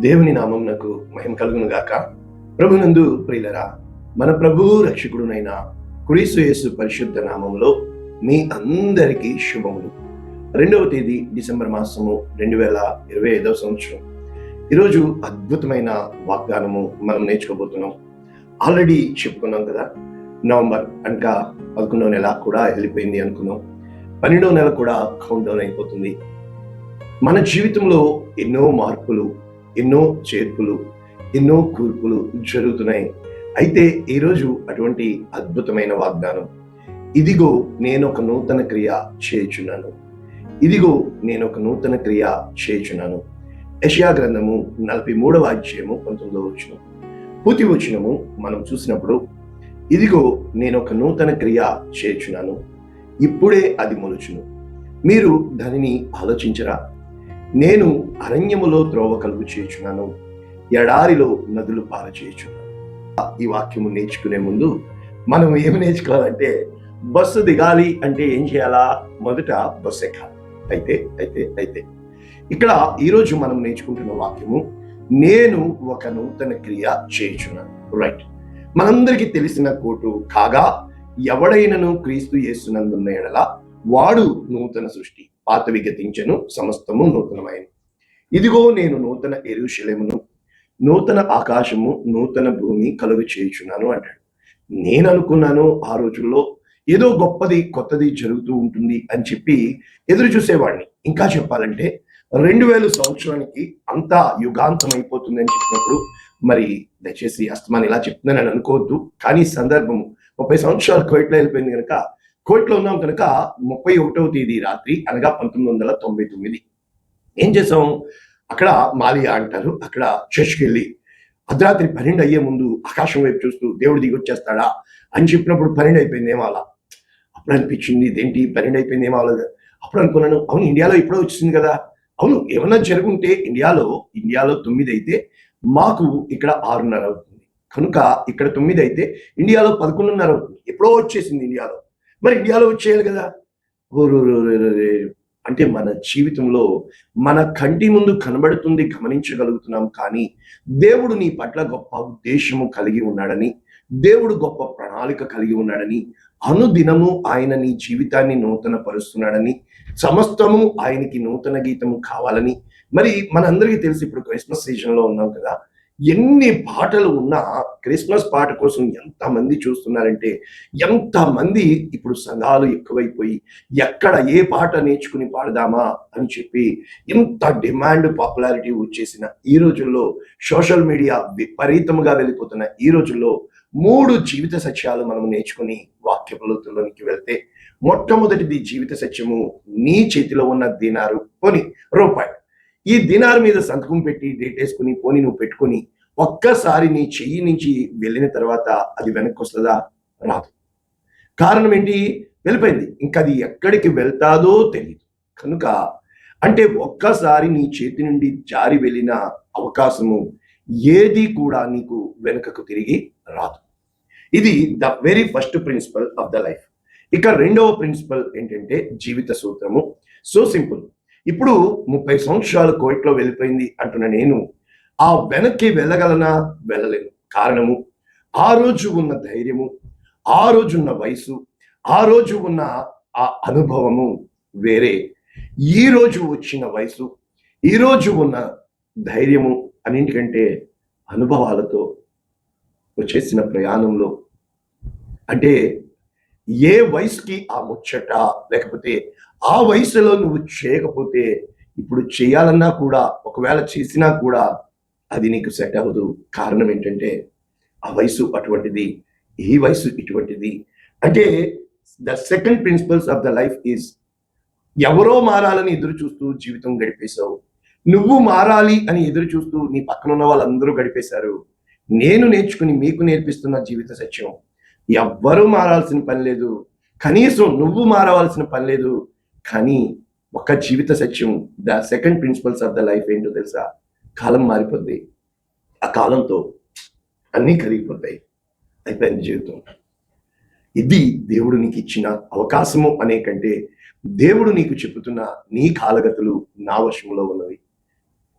దేవుని నామమునకు మహిమ కలుగును గాక. ప్రభునందు ప్రియులరా మన ప్రభువు రక్షకుడునైన క్రీసుయేసు పరిశుద్ధ నామంలో మీ అందరికీ శుభములు. రెండవ తేదీ డిసెంబర్ మాసము రెండు వేల ఇరవై ఐదవ సంవత్సరం. ఈరోజు అద్భుతమైన వాగ్దానము మనం నేర్చుకోబోతున్నాం. ఆల్రెడీ చెప్పుకున్నాం కదా నవంబర్ అనగా పదకొండవ నెల కూడా వెళ్ళిపోయింది అనుకున్నాం. పన్నెండవ నెల కూడా కౌంట్ డౌన్ అయిపోతుంది. మన జీవితంలో ఎన్నో మార్పులు ఎన్నో చేర్పులు ఎన్నో కూర్పులు జరుగుతున్నాయి. అయితే ఈరోజు అటువంటి అద్భుతమైన వాగ్దానం. ఇదిగో నేను ఒక నూతన క్రియ చేయుచున్నాను. ఇదిగో నేను ఒక నూతన క్రియ చేయుచున్నాను. యషయా గ్రంథము నలభై మూడవ అధ్యాయము పంతొమ్మిదవ వచ్చిన పూర్తి వచ్చినము మనం చూసినప్పుడు ఇదిగో నేను ఒక నూతన క్రియ చేర్చున్నాను ఇప్పుడే అది మొలుచును. మీరు దానిని ఆలోచించరా? నేను అరణ్యములో త్రోవ కలుగు చేయుచున్నాను ఎడారిలో నదులు పారచేయుచున్నాను ఈ వాక్యము నేర్చుకునే ముందు మనం ఏమి నేర్చుకోవాలంటే బస్సు దిగాలి అంటే ఏం చేయాలా? మొదట బస్సు ఎక్కాలి. అయితే అయితే అయితే. ఇక్కడ ఈరోజు మనం నేర్చుకుంటున్న వాక్యము నేను ఒక నూతన క్రియ చేయుచున్నాను. రైట్ మనందరికీ తెలిసిన కోటు కాగా ఎవడైనను క్రీస్తు చేస్తున్నందున్న ఎడల వాడు నూతన సృష్టి. పాతవి గతించను సమస్తము నూతనమైన ఇదిగో నేను నూతన ఎరుశలేమును నూతన ఆకాశము నూతన భూమి కలుగు చేయుచున్నాను అంటాడు. నేను అనుకున్నాను ఆ రోజుల్లో ఏదో గొప్పది కొత్తది జరుగుతూ ఉంటుంది అని చెప్పి ఎదురు చూసేవాడిని. ఇంకా చెప్పాలంటే రెండు వేల సంవత్సరానికి అంతా యుగాంతం అయిపోతుంది అని చెప్పినప్పుడు మరి దయచేసి అస్తమాన్ ఇలా చెప్తున్నానని అనుకోవద్దు. కానీ సందర్భము ముప్పై సంవత్సరాలు కోయిట్లో వెళ్ళిపోయింది కనుక కోర్టులో ఉన్నాం కనుక ముప్పై ఒకటవ తేదీ రాత్రి అనగా పంతొమ్మిది వందల తొంభై తొమ్మిది. ఏం చేసాం అక్కడ మాలియా అంటారు. అక్కడ చర్చ్కి వెళ్ళి అర్ధరాత్రి పన్నెండు అయ్యే ముందు ఆకాశం వైపు చూస్తూ దేవుడు దిగి వచ్చేస్తాడా అని చెప్పినప్పుడు పన్నెండు అయిపోయింది ఏమాలా అప్పుడు అనిపించింది ఇదేంటి? పన్నెండు అయిపోయింది ఏమో అప్పుడు అనుకున్నాను అవును ఇండియాలో ఇప్పుడే వచ్చింది కదా. అవును ఏమన్నా జరుగుంటే ఇండియాలో ఇండియాలో తొమ్మిది అయితే మాకు ఇక్కడ ఆరున్నర అవుతుంది. కనుక ఇక్కడ తొమ్మిది అయితే ఇండియాలో పదకొండున్నర అవుతుంది. ఎప్పుడో వచ్చేసింది ఇండియాలో. మరి ఇండియాలో వచ్చేయాలి కదా. అంటే మన జీవితంలో మన కంటి ముందు కనబడుతుంది గమనించగలుగుతున్నాం కానీ దేవుడు నీ పట్ల గొప్ప ఉద్దేశము కలిగి ఉన్నాడని దేవుడు గొప్ప ప్రణాళిక కలిగి ఉన్నాడని అనుదినము ఆయన నీ జీవితాన్ని నూతన పరుస్తున్నాడని సమస్తము ఆయనకి నూతన గీతము కావాలని. మరి మనందరికీ తెలిసి ఇప్పుడు క్రిస్మస్ సీజన్లో ఉన్నాం కదా. ఎన్ని పాటలు ఉన్నా క్రిస్మస్ పాట కోసం ఎంతమంది చూస్తున్నారంటే ఎంతమంది ఇప్పుడు సంఘాలు ఎక్కువైపోయి ఎక్కడ ఏ పాట నేర్చుకుని పాడదామా అని చెప్పి ఇంత డిమాండ్ పాపులారిటీ వచ్చేసిన ఈ రోజుల్లో సోషల్ మీడియా విపరీతముగా వెళ్ళిపోతున్న ఈ రోజుల్లో మూడు జీవిత సత్యాలు మనం నేర్చుకుని వాక్యపులలోనికి వెళ్తే మొట్టమొదటిది జీవిత సత్యము నీ చేతిలో ఉన్న దినారు. కొని రూపాయి. ఈ దినార్ మీద సంతకం పెట్టి డేట్ వేసుకుని పోని నువ్వు పెట్టుకొని ఒక్కసారి నీ చెయ్యి నుంచి వెళ్ళిన తర్వాత అది వెనక్కి వస్తుందా రాదు. కారణం ఏంటి? వెళ్ళిపోయింది. ఇంకా అది ఎక్కడికి వెళ్తాదో తెలియదు కనుక అంటే ఒక్కసారి నీ చేతి నుండి జారి వెళ్ళిన అవకాశము ఏది కూడా నీకు వెనుకకు తిరిగి రాదు. ఇది the very first principle of the life. ఇక రెండవ ప్రిన్సిపల్ ఏంటంటే జీవిత సూత్రము. So simple. ఇప్పుడు ముప్పై సంవత్సరాలు కోయిట్లో వెళ్ళిపోయింది అంటున్న నేను ఆ వెనక్కి వెళ్ళగలనా? వెళ్ళలేను. కారణము ఆ రోజు ఉన్న ధైర్యము ఆ రోజు ఉన్న వయసు ఆ రోజు ఉన్న ఆ అనుభవము వేరే. ఈ రోజు వచ్చిన వయసు ఈ రోజు ఉన్న ధైర్యము అన్నింటికంటే అనుభవాలతో వచ్చేసిన ప్రయాణంలో. అంటే ఏ వయసుకి ఆ ముచ్చట లేకపోతే ఆ ఆ వయసులో నువ్వు చేయకపోతే ఇప్పుడు చేయాలన్నా కూడా ఒకవేళ చేసినా కూడా అది నీకు సెట్ అవ్వదు. కారణం ఏంటంటే ఆ వయసు అటువంటిది ఈ వయసు ఇటువంటిది. అంటే the second principles of the life is ఎవరో మారాలని ఎదురు చూస్తూ జీవితం గడిపేశావు. నువ్వు మారాలి అని ఎదురు చూస్తూ నీ పక్కన ఉన్న వాళ్ళందరూ గడిపేశారు. నేను నేర్చుకుని మీకు నేర్పిస్తున్న జీవిత సత్యం. ఎవ్వరూ మారాల్సిన పని లేదు. కనీసం నువ్వు మారవలసిన పని లేదు. కానీ ఒక జీవిత సత్యం the second principles of the life ఏంటో తెలుసా? కాలం మారిపోద్ది. ఆ కాలంతో అన్నీ కరిగిపోతాయి. అయిపోయింది జీవితం. ఇది దేవుడు నీకు ఇచ్చిన అవకాశము అనే కంటే దేవుడు నీకు చెబుతున్న నీ కాలగతులు నా వశములో ఉన్నవి.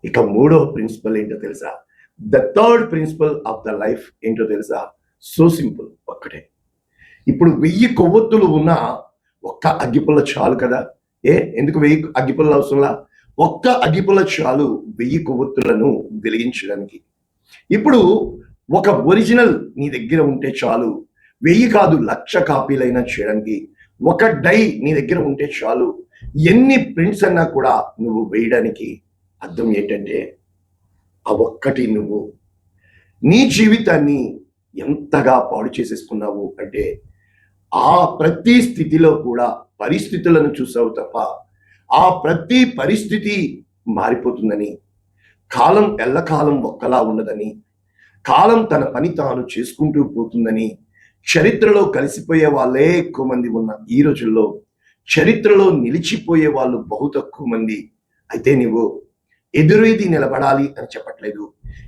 ఇక మూడవ ప్రిన్సిపల్ ఏంటో తెలుసా? The third principle of the life ఏంటో తెలుసా? సో సింపుల్ ఒక్కటే. ఇప్పుడు వెయ్యి కొవ్వొత్తులు ఉన్న ఒక్క అగ్గిపుల్ల చాలు కదా? ఏ ఎందుకు వెయ్యి అగ్గిపుల్ల అవసరంలా? ఒక్క అగ్గిపుల్ల చాలు వెయ్యి కొవ్వొత్తులను వెలిగించడానికి. ఇప్పుడు ఒక ఒరిజినల్ నీ దగ్గర ఉంటే చాలు. వెయ్యి కాదు లక్ష కాపీలైనా చేయడానికి. ఒక డై నీ దగ్గర ఉంటే చాలు. ఎన్ని ప్రింట్స్ అన్నా కూడా నువ్వు వేయడానికి అర్థం ఏంటంటే ఆ ఒక్కటి నువ్వు. నీ జీవితాన్ని ఎంతగా పాడు చేసేసుకున్నావు అంటే ఆ ప్రతి స్థితిలో కూడా పరిస్థితులను చూసావు తప్ప ఆ ప్రతి పరిస్థితి మారిపోతుందని కాలం ఎల్లకాలం ఒక్కలా ఉండదని కాలం తన పని తాను చేసుకుంటూ పోతుందని చరిత్రలో కలిసిపోయే వాళ్ళే ఎక్కువ మంది ఉన్న ఈ రోజుల్లో చరిత్రలో నిలిచిపోయే వాళ్ళు బహు తక్కువ మంది. అయితే నువ్వు ఎదురేది నిలబడాలి అని చెప్పట్లేదు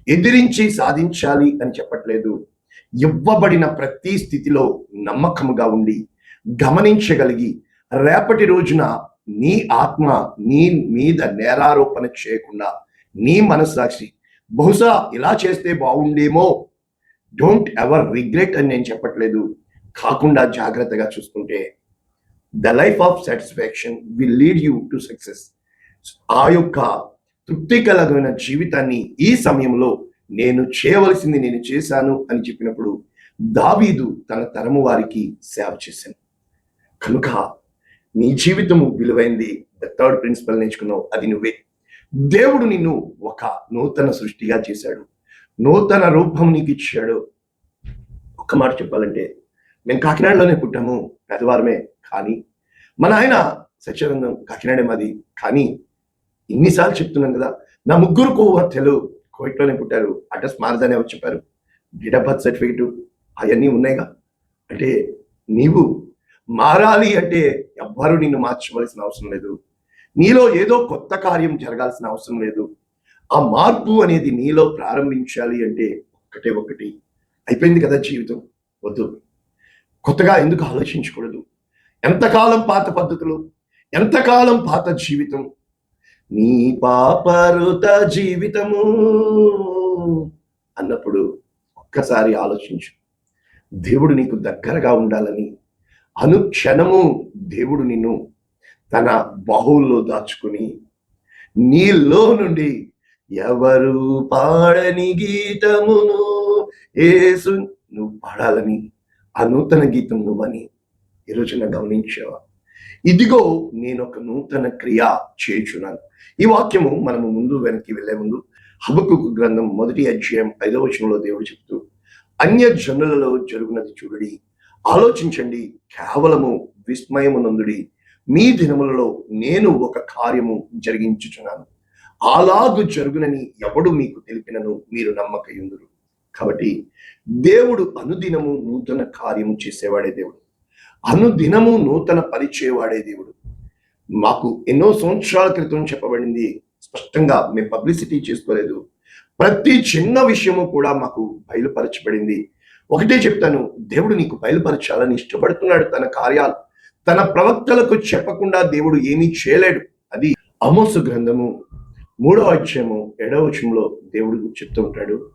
ఎదిరించి సాధించాలి అని చెప్పట్లేదు ఇవ్వబడిన ప్రతి స్థితిలో నమ్మకముగా ఉండి గమనించగలిగి రేపటి రోజున నీ ఆత్మ నీ మీద నేరారోపణ చేయకుండా నీ మనస్సాక్షి బహుశా ఇలా చేస్తే బాగుండేమో. డోంట్ ఎవర్ రిగ్రెట్ అని నేను చెప్పట్లేదు. కాకుండా జాగ్రత్తగా చూసుకుంటే the life of satisfaction will lead you to success ఆ యొక్క తృప్తికరమైన జీవితాన్ని ఈ సమయంలో నేను చేయవలసింది నేను చేశాను అని చెప్పినప్పుడు దావీదు తన తరము వారికి సేవ చేశాను. కనుక నీ జీవితము విలువైంది ద థర్డ్ ప్రిన్సిపల్ నేర్చుకున్నావు అది నువ్వే. దేవుడు నిన్ను ఒక నూతన సృష్టిగా చేశాడు. నూతన రూపం నీకు ఇచ్చాడు. ఒక్క మాట చెప్పాలంటే మేము కాకినాడలోనే పుట్టాము పెద్దవారమే కానీ మన ఆయన సత్యానందం కాకినాడే మాది. కానీ ఇన్నిసార్లు చెప్తున్నాం కదా నా ముగ్గురు కోవర్తెలు కోవిట్లోనే పుట్టారు. అడ్రస్ మారదనే వచ్చి చెప్పారు. డేట్ ఆఫ్ బర్త్ సర్టిఫికెట్ అవన్నీ ఉన్నాయిగా. అంటే నీవు మారాలి అంటే ఎవ్వరూ నిన్ను మార్చవలసిన అవసరం లేదు. నీలో ఏదో కొత్త కార్యం జరగాల్సిన అవసరం లేదు. ఆ మార్పు అనేది నీలో ప్రారంభించాలి అంటే ఒక్కటే ఒకటి అయిపోయింది కదా జీవితం. వద్దు. కొత్తగా ఎందుకు ఆలోచించకూడదు? ఎంతకాలం పాత పద్ధతులు? ఎంతకాలం పాత జీవితం? నీ పాపరుత జీవితము అన్నప్పుడు ఒక్కసారి ఆలోచించు. దేవుడు నీకు దగ్గరగా ఉండాలని అనుక్షణము దేవుడు నిన్ను తన బాహుల్లో దాచుకుని నీలో నుండి ఎవరు పాడని గీతమును ఏసు నువ్వు పాడాలని ఆ నూతన గీతం నువ్వని ఈరోజున గమనించావా? ఇదిగో నేను ఒక నూతన క్రియ చేయుచున్నాను. ఈ వాక్యము మనము ముందు వెనక్కి వెళ్ళే ముందు హబకు గ్రంథం మొదటి అధ్యాయం ఐదవ వచనంలో దేవుడు చెప్తూ అన్య జనులలో జరుగునది చూడడి ఆలోచించండి కేవలము విస్మయమునందుడి. మీ దినములలో నేను ఒక కార్యము జరిగించుచున్నాను. అలాగు జరుగునని ఎవడు మీకు తెలిపినను మీరు నమ్మకయుందురు. కాబట్టి దేవుడు అనుదినము నూతన కార్యము చేసేవాడే దేవుడు. అనుదినము నూతన పరిచయవాడే దేవుడు. మాకు ఎన్నో సంవత్సరాల క్రితం చెప్పబడింది. స్పష్టంగా మేము పబ్లిసిటీ చేసుకోలేదు. ప్రతి చిన్న విషయము కూడా మాకు బయలుపరచబడింది. ఒకటే చెప్తాను దేవుడు నీకు బయలుపరచాలని ఇష్టపడుతున్నాడు. తన కార్యాలు తన ప్రవక్తలకు చెప్పకుండా దేవుడు ఏమీ చేయలేడు. అది అమోసు గ్రంథము మూడో అధ్యాయము ఏడవ వచనంలో దేవుడు చెప్తూ ఉంటాడు.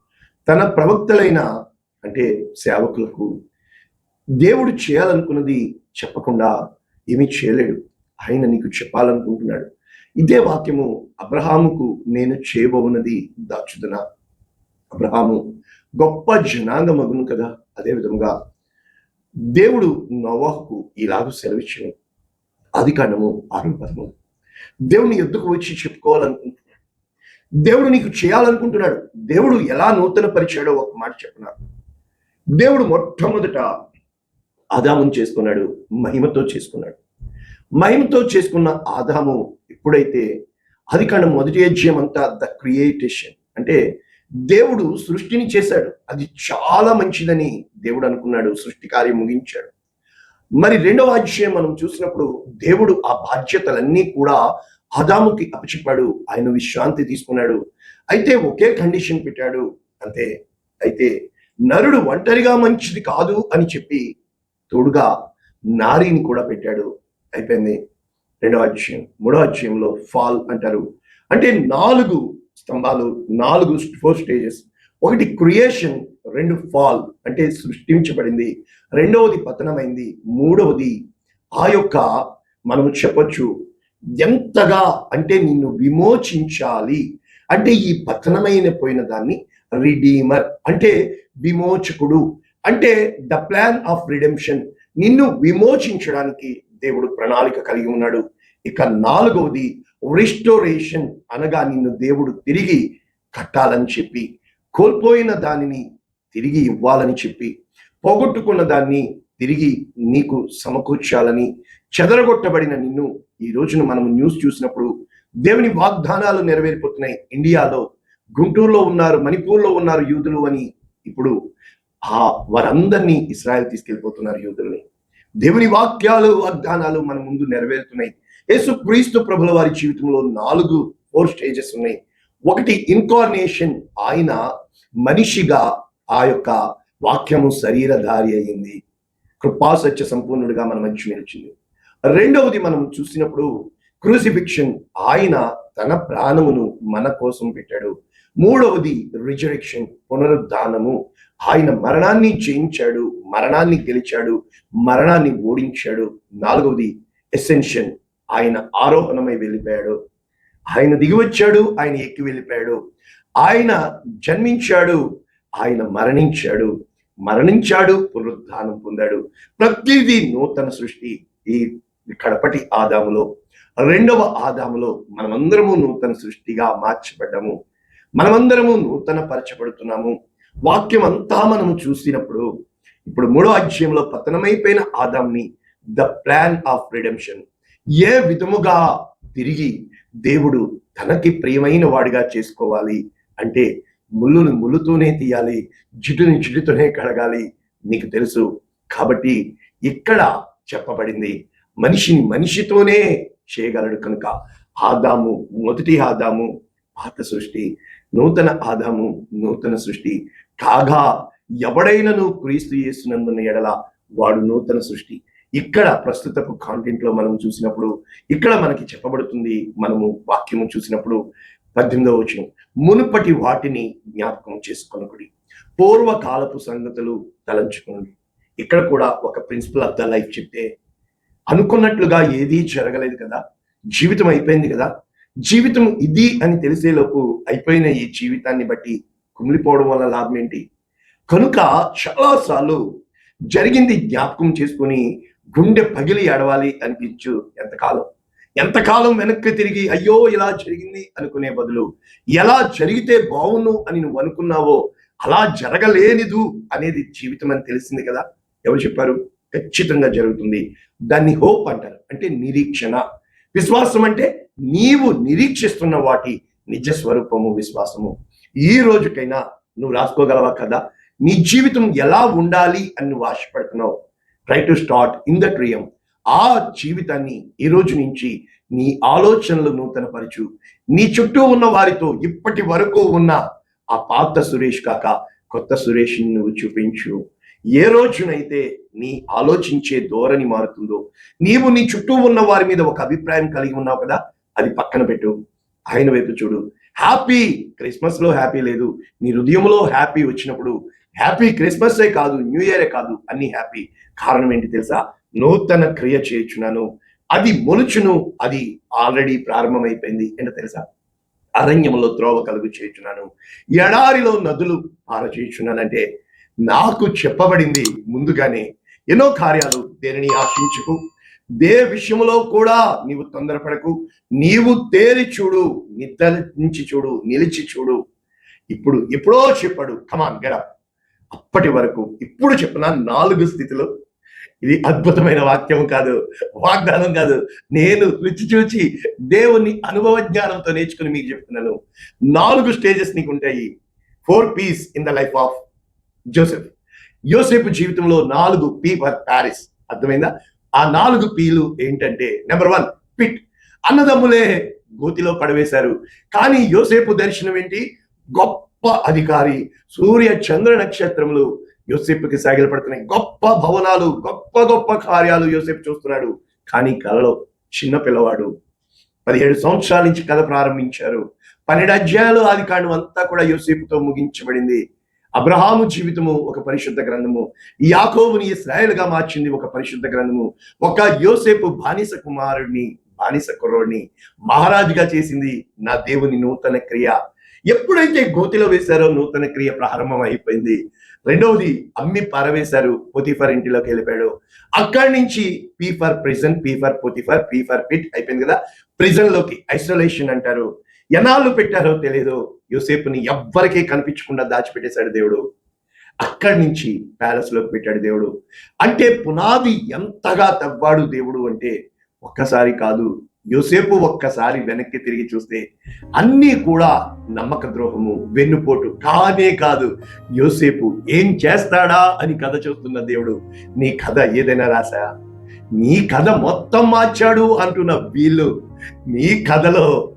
తన ప్రవక్తలైన అంటే సేవకులకు దేవుడు చేయాలనుకున్నది చెప్పకుండా ఏమీ చేయలేడు. ఆయన నీకు చెప్పాలనుకుంటున్నాడు. ఇదే వాక్యము అబ్రహాముకు నేను చేయబోనది దాచుదన? అబ్రహాము గొప్ప జనాంగమగును కదా? అదే విధముగా దేవుడు నోవాహుకు ఇలాగ సెలవిచ్చిన అధికారము కాండము ఆరు పదము. దేవుని ఎద్దుకు వచ్చి చెప్పుకోవాలనుకుంటున్నాడు. దేవుడు నీకు చేయాలనుకుంటున్నాడు. దేవుడు ఎలా నూతన పరిచయాడో ఒక మాట చెప్పినాడు దేవుడు మొట్టమొదట ఆదామును చేసుకున్నాడు మహిమతో చేసుకున్నాడు. మహిమతో చేసుకున్న ఆదాము ఎప్పుడైతే అది కాండం మొదటి అధ్యాయం అంతా ద క్రియేటేషన్ అంటే దేవుడు సృష్టిని చేశాడు అది చాలా మంచిదని దేవుడు అనుకున్నాడు సృష్టి కార్యం ముగించాడు. మరి రెండవ అధ్యాయం మనం చూసినప్పుడు దేవుడు ఆ బాధ్యతలన్నీ కూడా ఆదాముకి అప్పచెప్పాడు ఆయన విశ్రాంతి తీసుకున్నాడు అయితే ఒకే కండిషన్ పెట్టాడు అంతే అయితే నరుడు ఒంటరిగా మంచిది కాదు అని చెప్పి తోడుగా నారీని కూడా పెట్టాడు. అయిపోయింది రెండవ అధ్యాయం. మూడో అధ్యాయంలో ఫాల్ అంటారు. అంటే నాలుగు స్తంభాలు నాలుగు ఫోర్ స్టేజెస్. ఒకటి క్రియేషన్ రెండు ఫాల్ అంటే సృష్టించబడింది. రెండవది పతనమైంది. మూడవది ఆ యొక్క మనం చెప్పొచ్చు ఎంతగా అంటే నిన్ను విమోచించాలి. అంటే ఈ పతనమైన పోయిన దాన్ని రిడీమర్ అంటే విమోచకుడు. అంటే ద ప్లాన్ ఆఫ్ రిడెంప్షన్ నిన్ను విమోచించడానికి దేవుడు ప్రణాళిక కలిగి ఉన్నాడు. ఇక నాలుగవది రిస్టోరేషన్ అనగా నిన్ను దేవుడు తిరిగి కట్టాలని చెప్పి కోల్పోయిన దానిని తిరిగి ఇవ్వాలని చెప్పి పోగొట్టుకున్న దాన్ని తిరిగి నీకు సమకూర్చాలని చెదరగొట్టబడిన నిన్ను ఈ రోజున మనం న్యూస్ చూసినప్పుడు దేవుని వాగ్దానాలు నెరవేరిపోతున్నాయి. ఇండియాలో గుంటూరులో ఉన్నారు మణిపూర్లో ఉన్నారు యూదులు అని ఇప్పుడు ఆ వారందరినీ ఇస్రాయల్ తీసుకెళ్ళిపోతున్నారు యూదుల్ని. దేవుని వాక్యాలు వాగ్దానాలు మన ముందు నెరవేరుతున్నాయి. యేసు క్రీస్తు ప్రభుల వారి జీవితంలో నాలుగు ఫోర్ స్టేజెస్ ఉన్నాయి. ఒకటి ఇన్కార్నేషన్ ఆయన మనిషిగా ఆ యొక్క వాక్యము శరీరధారి అయింది. కృపా సత్య సంపూర్ణుడిగా మన మధ్య నిలిచింది. రెండవది మనం చూసినప్పుడు క్రూసిఫిక్షన్ ఆయన తన ప్రాణమును మన కోసం పెట్టాడు. మూడవది రిజరెక్షన్ పునరుద్ధానము. ఆయన మరణాన్ని జయించాడు మరణాన్ని గెలిచాడు మరణాన్ని ఓడించాడు. నాలుగవది ఎసెన్షన్ ఆయన ఆరోహణమై వెళ్ళిపోయాడు. ఆయన దిగి వచ్చాడు ఆయన ఎక్కి వెళ్ళిపోయాడు. ఆయన జన్మించాడు ఆయన మరణించాడు. మరణించాడు పునరుద్ధానం పొందాడు. ప్రతిదీ నూతన సృష్టి ఈ కడపటి ఆదాములో. రెండవ ఆదాములో మనమందరము నూతన సృష్టిగా మార్చబడ్డాము. మనమందరము నూతన పరచబడుతున్నాము వాక్యం అంతా మనము చూసినప్పుడు ఇప్పుడు మూడో అధ్యాయంలో పతనమైపోయిన ఆదాంని ద ప్లాన్ ఆఫ్ రిడెంప్షన్ ఏ విధముగా తిరిగి దేవుడు తనకి ప్రియమైన వాడిగా చేసుకోవాలి అంటే ముళ్ళును ముళ్ళుతోనే తీయాలి జిడ్డుని జిడ్డుతోనే కడగాలి నీకు తెలుసు. కాబట్టి ఇక్కడ చెప్పబడింది మనిషిని మనిషితోనే చేయగలడు కనుక ఆదాము మొదటి ఆదాము పాత సృష్టి నూతన ఆదాము నూతన సృష్టి కాగా ఎవడైనను క్రీస్తు చేస్తున్నందున ఎడల వాడు నూతన సృష్టి. ఇక్కడ ప్రస్తుతపు కాంటెంట్లో మనం చూసినప్పుడు ఇక్కడ మనకి చెప్పబడుతుంది మనము వాక్యము చూసినప్పుడు పద్దెనిమిదవ వచ్చిన మునుపటి వాటిని జ్ఞాపకం చేసుకొనకుడి పూర్వకాలపు సంగతులు తలంచుకోండి ఇక్కడ కూడా ఒక ప్రిన్సిపల్ ఆఫ్ ద లైఫ్ చెప్తే అనుకున్నట్లుగా ఏదీ జరగలేదు కదా? జీవితం అయిపోయింది కదా? జీవితం ఇది అని తెలిసేలోపు అయిపోయిన ఈ జీవితాన్ని బట్టి కుమిలిపోవడం వల్ల లాభం ఏంటి? కనుక చాలాసార్లు జరిగింది జ్ఞాపకం చేసుకొని గుండె పగిలి ఏడవాలి అనిపించు ఎంతకాలం? ఎంతకాలం వెనక్కి తిరిగి అయ్యో ఇలా జరిగింది అనుకునే బదులు ఎలా జరిగితే బావును అని నువ్వు అనుకున్నావో అలా జరగలేనిదు అనేది జీవితం అని తెలిసింది కదా? ఎవరు చెప్పారు? ఖచ్చితంగా జరుగుతుంది. దాన్ని హోప్ అంటారు. అంటే నిరీక్షణ. విశ్వాసం అంటే నీవు నిరీక్షిస్తున్న వాటి నిజ స్వరూపము విశ్వాసము. ఈ రోజుకైనా నువ్వు రాసుకోగలవా కదా? నీ జీవితం ఎలా ఉండాలి అని నువ్వు ఆశపడుతున్నావు? Try to start in the triumph ఆ జీవితాన్ని ఈ రోజు నుంచి నీ ఆలోచనలు నూతనపరచు. నీ చుట్టూ ఉన్న వారితో ఇప్పటి వరకు ఉన్న ఆ పాత సురేష్ కాక కొత్త సురేష్ నువ్వు చూపించు. ఏ రోజునైతే నీ ఆలోచించే ధోరణి మారుతుందో నీవు నీ చుట్టూ ఉన్న వారి మీద ఒక అభిప్రాయం కలిగి ఉన్నావు కదా అది పక్కన పెట్టు. ఆయన వైపు చూడు. హ్యాపీ క్రిస్మస్లో హ్యాపీ లేదు. నీ హృదయంలో హ్యాపీ వచ్చినప్పుడు హ్యాపీ క్రిస్మస్ కాదు న్యూ ఇయరే కాదు అన్ని హ్యాపీ. కారణం ఏంటి తెలుసా? నూతన క్రియ చేయుచున్నాను. అది మొలుచును అది ఆల్రెడీ ప్రారంభమైపోయింది. ఏంటో తెలుసా? అరణ్యంలో త్రోవ కలుగు చేయుచున్నాను. ఎడారిలో నదులు పారచేయుచున్నానంటే నాకు చెప్పబడింది ముందుగానే. ఎన్నో కార్యాలు దేనిని ఆశించుకు దే విషయంలో కూడా నీవు తొందరపడకు. నీవు తేరి చూడు నిద్రించి చూడు నిలిచి చూడు. ఇప్పుడు ఎప్పుడో చెప్పాడు కమాన్ గడ అప్పటి వరకు ఇప్పుడు చెప్పిన నాలుగు స్థితిలో ఇది అద్భుతమైన వాక్యం కాదు వాగ్దానం కాదు. నేను రుచి చూచి దేవుని అనుభవ జ్ఞానంతో నేర్చుకుని మీకు చెప్తున్నాను. నాలుగు స్టేజెస్ నీకు ఉంటాయి four P's in the life of Joseph Yosef జీవితంలో నాలుగు పీ ఫర్ ప్యారిస్ అర్థమైందా? ఆ నాలుగు పీలు ఏంటంటే నెంబర్ వన్ పిట్ అన్నదమ్ములే గోతిలో పడవేశారు. కానీ యోసేపు దర్శనం ఏంటి? గొప్ప అధికారి. సూర్య చంద్ర నక్షత్రములు యోసేపుకి సాగిలపడుతున్నాయి. గొప్ప భవనాలు గొప్ప గొప్ప కార్యాలు యోసేపు చూస్తున్నాడు. కానీ కలలో చిన్న పిల్లవాడు. పదిహేడు సంవత్సరాల నుంచి కథ ప్రారంభించారు. పన్నెండు అధ్యాయాలు ఆది కాండం అంతా కూడా యోసేపుతో ముగించబడింది. అబ్రహాము జీవితము ఒక పరిశుద్ధ గ్రంథము. యాకోబుని ఇస్రాయల్గా మార్చింది ఒక పరిశుద్ధ గ్రంథము. ఒక యోసేపు బానిస కుమారుడిని బానిస కుర్రోడిని మహారాజుగా చేసింది నా దేవుని నూతన క్రియ. ఎప్పుడైతే గోతిలో వేశారో నూతన క్రియ ప్రారంభం అయిపోయింది. రెండవది అమ్మి పారవేశారు పొతిఫర్ ఇంటిలోకి వెళ్ళిపోయాడు. అక్కడి నుంచి P for prison P for Potiphar P for pit అయిపోయింది కదా. ప్రిజన్లోకి ఐసోలేషన్ అంటారు. ఎనాళ్ళు పెట్టారో తెలియదు యోసేపుని ఎవ్వరికీ కనిపించకుండా దాచిపెట్టేశాడు దేవుడు. అక్కడి నుంచి ప్యాలెస్లోకి పెట్టాడు దేవుడు. అంటే పునాది ఎంతగా తవ్వాడు దేవుడు అంటే ఒక్కసారి కాదు. యోసేపు ఒక్కసారి వెనక్కి తిరిగి చూస్తే అన్నీ కూడా నమ్మక ద్రోహము వెన్నుపోటు కానే కాదు. యోసేపు ఏం చేస్తాడా అని కథ చూస్తున్న దేవుడు నీ కథ ఏదైనా రాసా? నీ కథ మొత్తం మార్చాడు అంటున్న వీళ్ళు నీ కథలో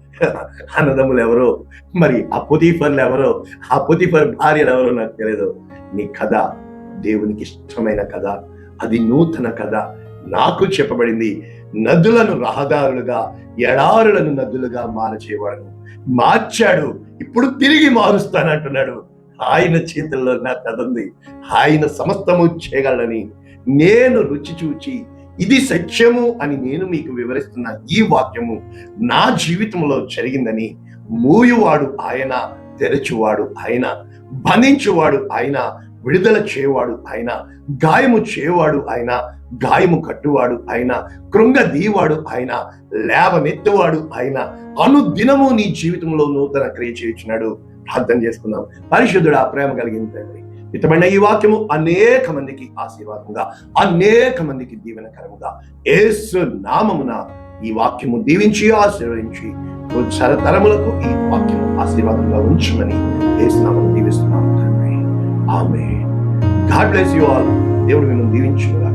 అన్నదమ్ములు ఎవరో మరి ఆ పొతిఫర్లు ఎవరో ఆ పొతిఫర్ భార్యలు ఎవరో నాకు తెలియదు నీ కథ దేవునికి ఇష్టమైన కథ. అది నూతన కథ. నాకు చెప్పబడింది నదులను రహదారులుగా ఎడారులను నదులుగా మార్చేవాడు. మార్చాడు. ఇప్పుడు తిరిగి మారుస్తానంటున్నాడు. ఆయన చేతుల్లో నా కథ ఉంది. ఆయన సమస్తము చేయగలని నేను రుచి చూచి ఇది సత్యము అని నేను మీకు వివరిస్తున్న ఈ వాక్యము నా జీవితంలో జరిగిందని మూయువాడు ఆయన తెరచువాడు ఆయన బంధించువాడు ఆయన విడుదల చేయవాడు ఆయన గాయము చేయవాడు ఆయన గాయము కట్టువాడు ఆయన కృంగ దీవాడు ఆయన లేవనెత్తువాడు ఆయన అనుదినము నీ జీవితంలో నూతన క్రియ చేయించినాడు ప్రార్థన చేసుకుందాం. పరిశుద్ధుడు ఆ ప్రేమ కలిగిన తండ్రి ఇతమైన ఈ వాక్యము అనేక మందికి ఆశీర్వాదంగా అనేక మందికి దీవెనకరముగా. ఏసు నామమున ఈ వాక్యము దీవించి ఆశీర్వదించి తరములకు ఈ వాక్యము ఆశీర్వాదంగా ఉంచమని ఏసు నామము దీవిస్తున్నాము తండ్రి. ఆమె గాడ్ బ్లెస్ యు ఆల్. దేవుడు మిమ్మల్ని దీవించుగా